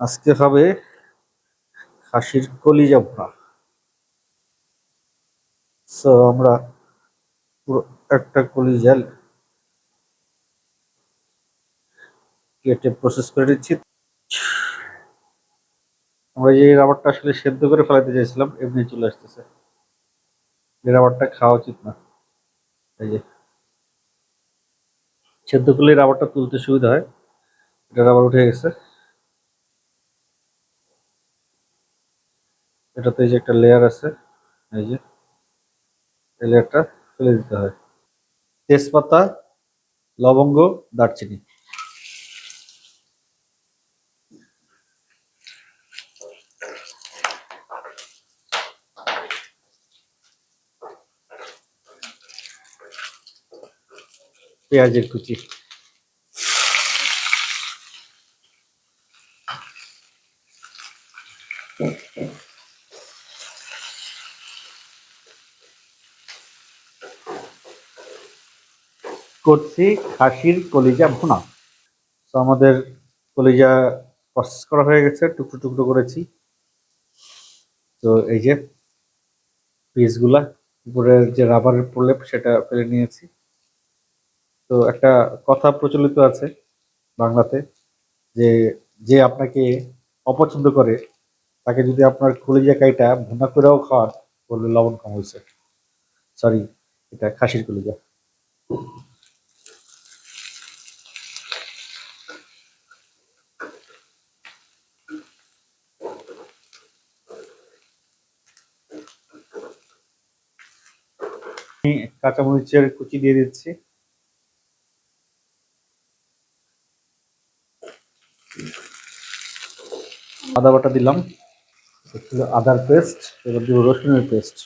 আজকে হবে খাসির কলিজা ভুনা। সো আমরা পুরো একটা কলিজা কেটে প্রসেস করে নিচ্ছি। আমরা যে রাবারটা আসলে সেদ্ধ করে ফেলাতে চাইছিলাম, এমনি চলে আসতেছে। এই রাবারটা খাওয়া উচিত না। এই যে সেদ্ধ করলে রাবারটা তুলতে সুবিধা হয়। এটা রাবার উঠে গেছে। এটাতে এই যে একটা লেয়ার আছে, এই যে, এই লেয়ারটা ফেলে দিতে হয়। তেজপাতা, লবঙ্গ, দারচিনি। পেঁয়াজের কুচি। করছি, খাসির কলিজা ভুনা। তো আমাদের কলিজা প্রসেস করা হয়ে গেছে, টুকরো টুকরো করেছি। তো এই যে পিসগুলা উপরের যে রাবারের প্রলেপ, সেটা ফেলে নিয়েছি। তো একটা কথা প্রচলিত আছে বাংলাতে, যে যে আপনাকে অপছন্দ করে, তাকে যদি আপনার কলিজা কাইটা ভুনা করেও খাওয়ান বললে লবণ কম হয়েছে সরি, এটা খাসির কলিজা। আমি কাঁচামরিচের কুচি দিয়ে দিচ্ছি। আদা বাটা দিলাম। আদার পেস্ট, এবার দিব রসুনের পেস্ট।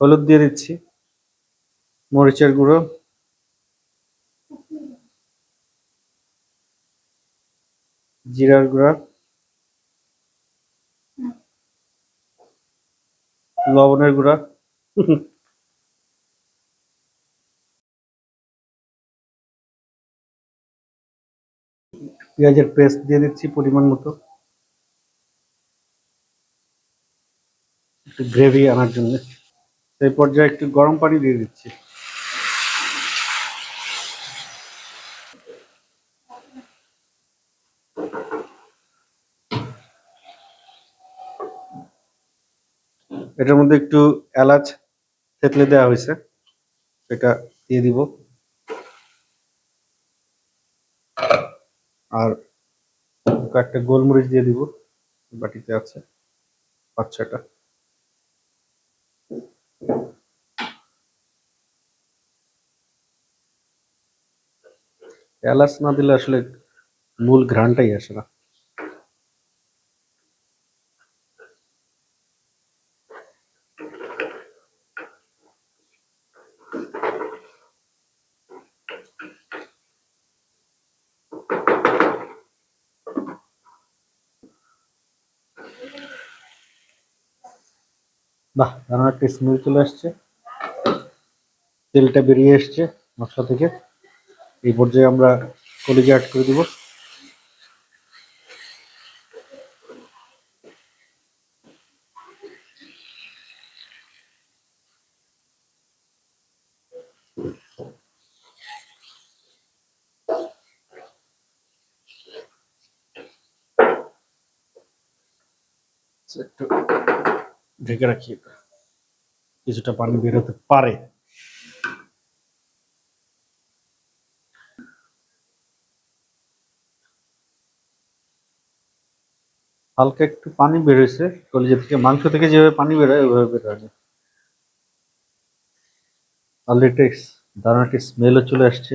হলুদ দিয়ে দিচ্ছি। মরিচের গুঁড়ো। জিরার গুঁড়া, লবণের গুঁড়া। পেঁয়াজের পেস্ট দিয়ে দিচ্ছি পরিমাণ মতো। একটু গ্রেভি আনার জন্য। সেই পর্যায়ে একটু গরম পানি দিয়ে দিচ্ছি। এটার মধ্যে একটু এলাচ থেতলে দেওয়া হয়েছে। সেটা দিয়ে দিব। আর কয়েকটা গোলমরিচ দিয়ে দিব, বাটিতে আছে পাঁচ এলাচ না দিলে আসলে মূল ঘ্রাণটাই আসে না। বাহ, দারুণ একটা স্মেল চলে আসছে। তেলটা বেরিয়ে এসছে মশলা থেকে। এই পর্যায়ে আমরা কলিজা অ্যাড করে দিব একটু ঢেকে রাখি। কিছুটা পানি বেরোতে পারে। হালকা একটু পানি বেরোয়েছে কলিজা থেকে মাংস থেকে যেভাবে পানি বেরোয় ওইভাবে বেরোয়নি অলরেডি দারুণ একটা স্মেলও চলে আসছে।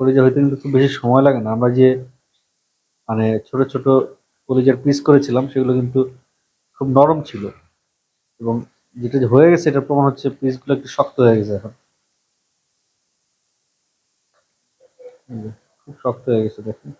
কলিজা হইতে কিন্তু খুব বেশি সময় লাগে না। আমরা যে মানে ছোট ছোট কলিজার পিস করেছিলাম, সেগুলো কিন্তু খুব নরম ছিল। এবং যেটা হয়ে গেছে, এটার প্রমাণ হচ্ছে পিসগুলো একটু শক্ত হয়ে গেছে এখন। খুব শক্ত হয়ে গেছে, দেখুন।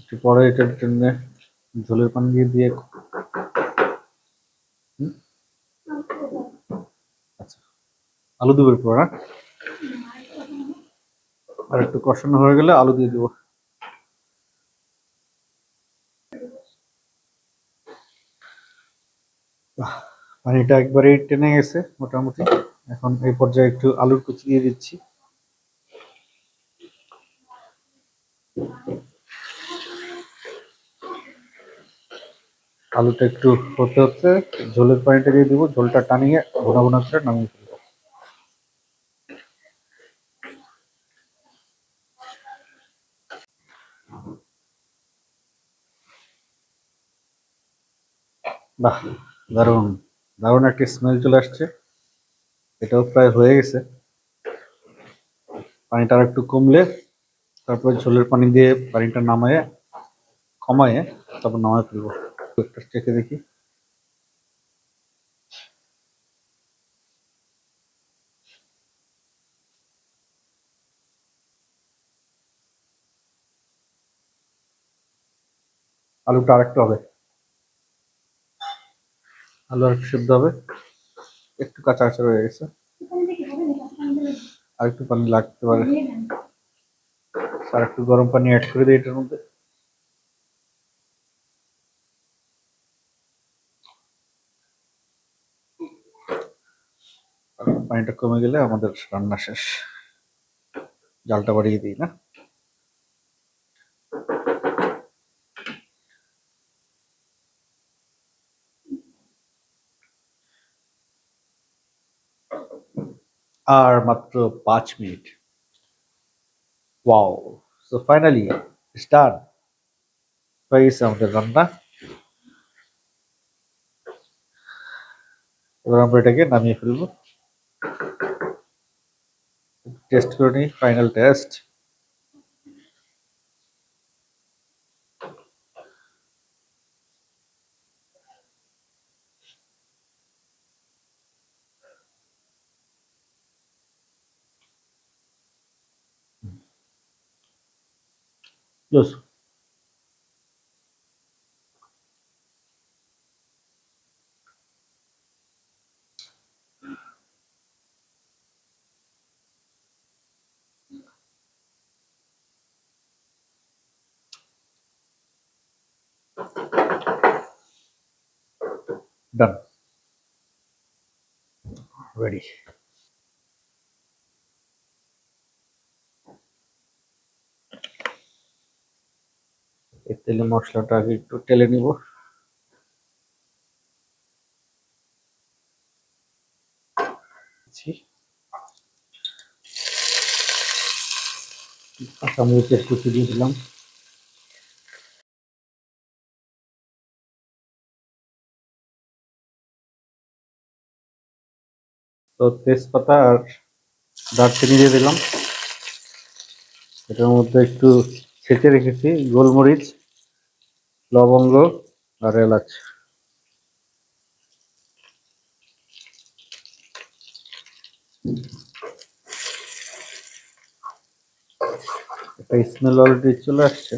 একটু পরে এটার জন্য ঝোলের পান দিয়ে দিয়ে আচ্ছা। আলু দুবের পর হ্যাঁ? আর একটু কষানো হয়ে গেলে আলু দিয়ে দেবো। পানিটা একবারেই টেনে গেছে মোটামুটি। এখন এই পর্যায়ে একটু আলুর কুচি দিয়ে দিচ্ছি। আলুটা একটু হতে হতে ঝোলের পানিটা দিয়ে দিব। ঝোলটা টানিয়ে ঘন ঘন করে নামিয়ে বাহ, দারুণ দারুণ একটা স্মেল চলে আসছে। এটাও প্রায় হয়ে গেছে। পানিটা আর একটু কমলে তারপর ঝোলের পানি দিয়ে পানিটা নামায়ে, কমায়ে তারপর নামায় ফেলব। একটা চেখে দেখি। আলুটা আরেকটু হবে। আলু আরেকটু সেদ্ধ হবে। একটু কাঁচা কাঁচা রয়ে গেছে। আর একটু পানি লাগতে পারে। আর একটু গরম পানি অ্যাড করে দিই এটার মধ্যে। আর পানিটা কমে গেলে আমাদের রান্না শেষ। জালটা বাড়িয়ে দিই, না? আর মাত্র পাঁচ minute. Wow so finally star হয়ে গেছে আমাদের রান্না? এবার আমরা এটাকে নামিয়ে ফেলব। টেস্ট করে নিই final test Yes. Done. Ready. এই তেলে মশলাটা আগে একটু টেলে নিব। কাঁচামরিচের তো তেজপাতা আর দারচিনি দিয়ে দিলাম। এটার মধ্যে একটু ছেঁচে রেখেছি, গোলমরিচ। লবঙ্গ আর এলাচ। একটা স্মেল অলরেডি চলে আসছে।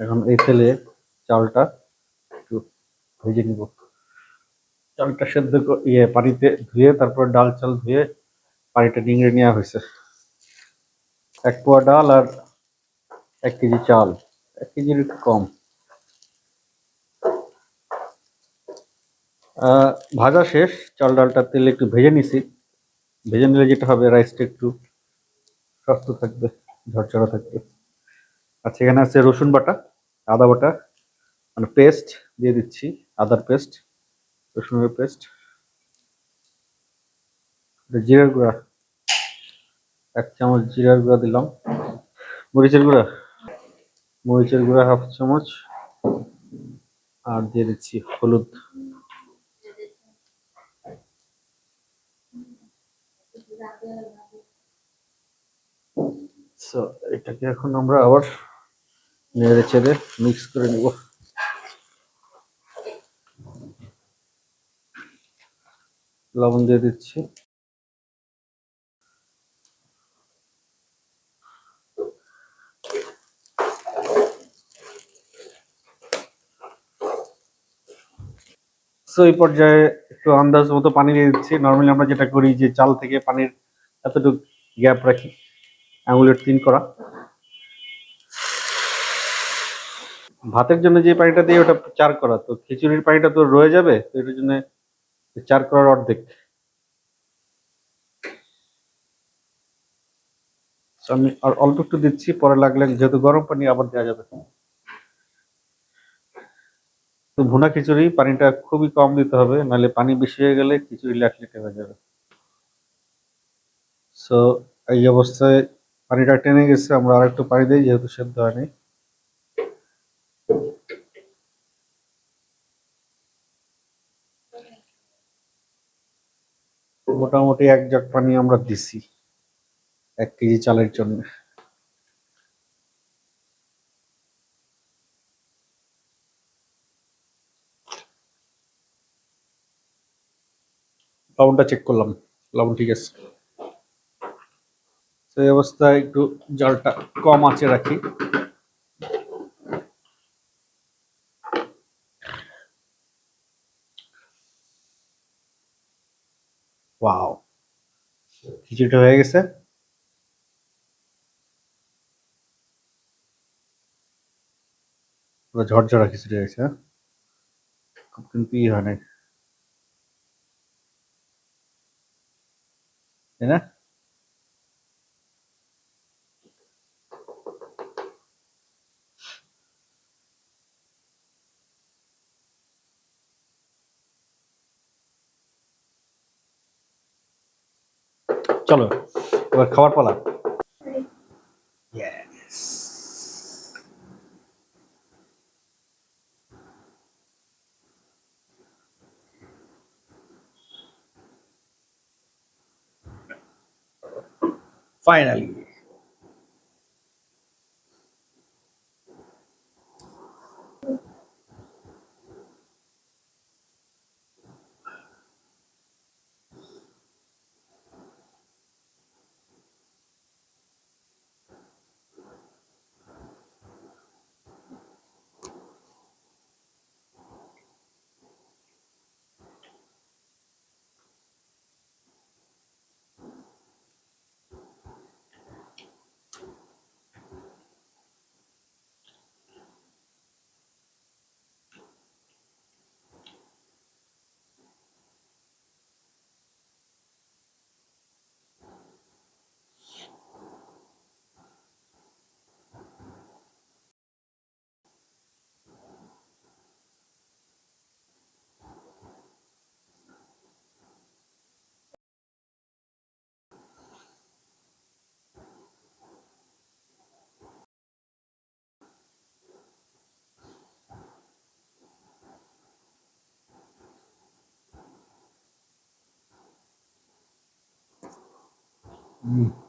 এখন এই তেলে চালটা একটু ভেজে নিব। চালটা সেদ্ধ ইয়ে পানিতে ধুয়ে তারপর ডাল চাল ধুয়ে পানিটা নিংড়ে নেওয়া হয়েছে। এক পোয়া ডাল আর এক কেজি চাল। এক কেজির একটু কম। ভাজা শেষ। চাল ডালটা তেলে একটু ভেজে নিছি। ভেজে নিলে যেটা হবে, রাইসটা একটু শক্ত থাকবে, ঝরঝরা থাকবে। আচ্ছা এখানে আছে রসুন বাটা, আদা বাটা মানে পেস্ট দিয়ে দিচ্ছি, আদার পেস্ট, রসুনের পেস্ট, জিরার গুঁড়া। এক চামচ জিরার গুঁড়া দিলাম। মরিচের গুঁড়া? মরিচের গুঁড়া হাফ চামচ। আর দিয়ে দিচ্ছি হলুদ। এটাকে এখন আমরা আবার নেড়ে চেড়ে মিক্স করে নিব। লবণ দিয়ে দিচ্ছি। সো এই পর্যায়ে একটু আন্দাজ মতো পানি দিয়ে দিচ্ছি নর্মালি আমরা যেটা করি যে চাল থেকে পানির এতটুকু গ্যাপ রাখি আঙুলের তিন করা। ভাতের জন্য যে পানিটা দিই ওটা চার করা। তো খিচুড়ির পানিটা তো রয়ে যাবে, তো এটার জন্য চার করার অর্ধেক। আমি আর অল্প একটু দিচ্ছি, পরে লাগলে যেহেতু গরম পানি আবার দেওয়া যাবে। তো ভুনা খিচুড়ি, পানিটা খুবই কম দিতে হবে, নাহলে পানি বেশি হয়ে গেলে খিচুড়ি ল্যাটলেটে হয়ে যাবে। সো এই অবস্থায় পানিটা টেনে গেছে, আমরা আর একটু পানি দিই, যেহেতু সেদ্ধ হয়নি। মোটামুটি এক জগ পানি আমরা দিছি, এক কেজি চালের জন্য। লবণটা চেক করলাম। লবণ ঠিক আছে? সেই অবস্থায় একটু জলটা কম আঁচে রাখি। খিচুড়িটা হয়ে গেছে। ঝরঝরা খিচুড়ি হয়েছে হ্যাঁ? খুব কিন্তু ই হয় নাই তাই না চলো এবার খাবার পালা Finally. Mm.